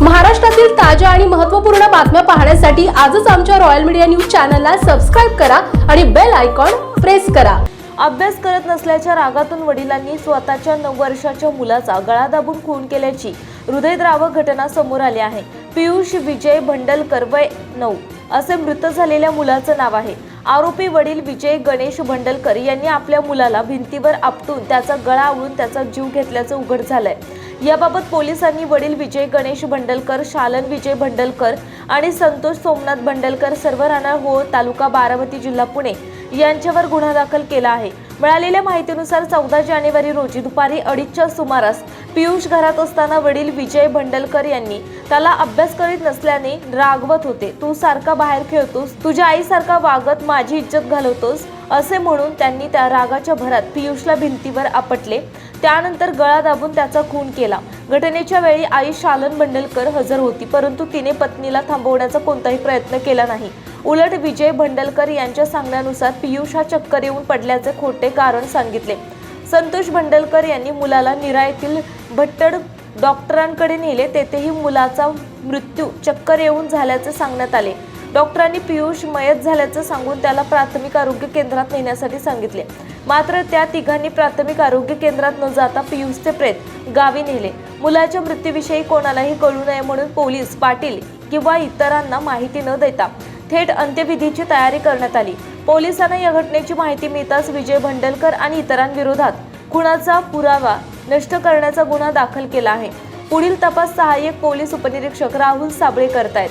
महाराष्ट्रातील ताज्या आणि महत्त्वपूर्ण बातम्या पाहण्यासाठी आजच आमच्या रॉयल मीडिया न्यूज चॅनलला सबस्क्राईब करा आणि बेल आयकॉन प्रेस करा. अभ्यास करत नसल्याच्या रागातून वडिलांनी स्वतःच्या नऊ वर्षाच्या मुलाचा गळा दाबून खून केल्याची हृदयद्रावक घटना समोर आली आहे. पियुष विजय भंडलकर वय नऊ. असे मृत झालेल्या मुलाचं नाव आहे. आरोपी वडील विजय गणेश भंडलकर यांनी आपल्या मुलाला भिंतीवर आपटून त्याचा गळा आवळून त्याचा जीव घेतल्याचं उघड झालंय. याबाबत पोलिसांनी वडील विजय गणेश भंडलकर शालन विजय भंडलकर आणि संतोष सोमनाथ भंडलकर सर्व राहणार होळ तालुका बारामती जिल्हा पुणे यांच्यावर गुन्हा दाखल केला आहे. मिळालेल्या माहितीनुसार चौदा जानेवारी रोजी दुपारी अडीचच्या सुमारास पियुष घरात असताना वडील विजय भंडलकर यांनी त्याला अभ्यास करीत नसल्याने रागवत होते. तू सारखा बाहेर खेळतोस तुझ्या आईसारखा वागत माझी इज्जत घालवतोस असे म्हणून त्यांनी त्या रागाच्या भरात पियुषला भिंतीवर आपटले. त्यानंतर गळा दाबून त्याचा खून केला. घटनेच्या वेळी आई शालन भंडलकर हजर होती परंतु तिने पत्नीला थांबवण्याचा कोणताही प्रयत्न केला नाही. उलट विजय भंडलकर यांच्या सांगण्यानुसार पियुष हा चक्कर येऊन पडल्याचे खोटे कारण सांगितले. संतोष भंडलकर यांनी मुलाला निरा येथील भट्टड डॉक्टरांकडे नेले तेथेही मुलाचा मृत्यू चक्कर येऊन झाल्याचे सांगण्यात आले. डॉक्टरांनी पियुष मयत झाल्याचं सांगून त्याला प्राथमिक आरोग्य केंद्रात नेण्यासाठी सांगितले. मात्र त्या तिघांनी प्राथमिक आरोग्य केंद्रात न जाता पियुषचे प्रेत गावी नेले. मुलाच्या मृत्यूविषयी कोणालाही कळू नये म्हणून पोलीस पाटील किंवा इतरांना माहिती न देता थेट अंत्यविधीची तयारी करण्यात आली. पोलिसांना या घटनेची माहिती मिळताच विजय भंडलकर आणि इतरांविरोधात खुनाचा पुरावा नष्ट करण्याचा गुन्हा दाखल केला आहे. पुढील तपास सहाय्यक पोलीस उपनिरीक्षक राहुल साबळे करतायत.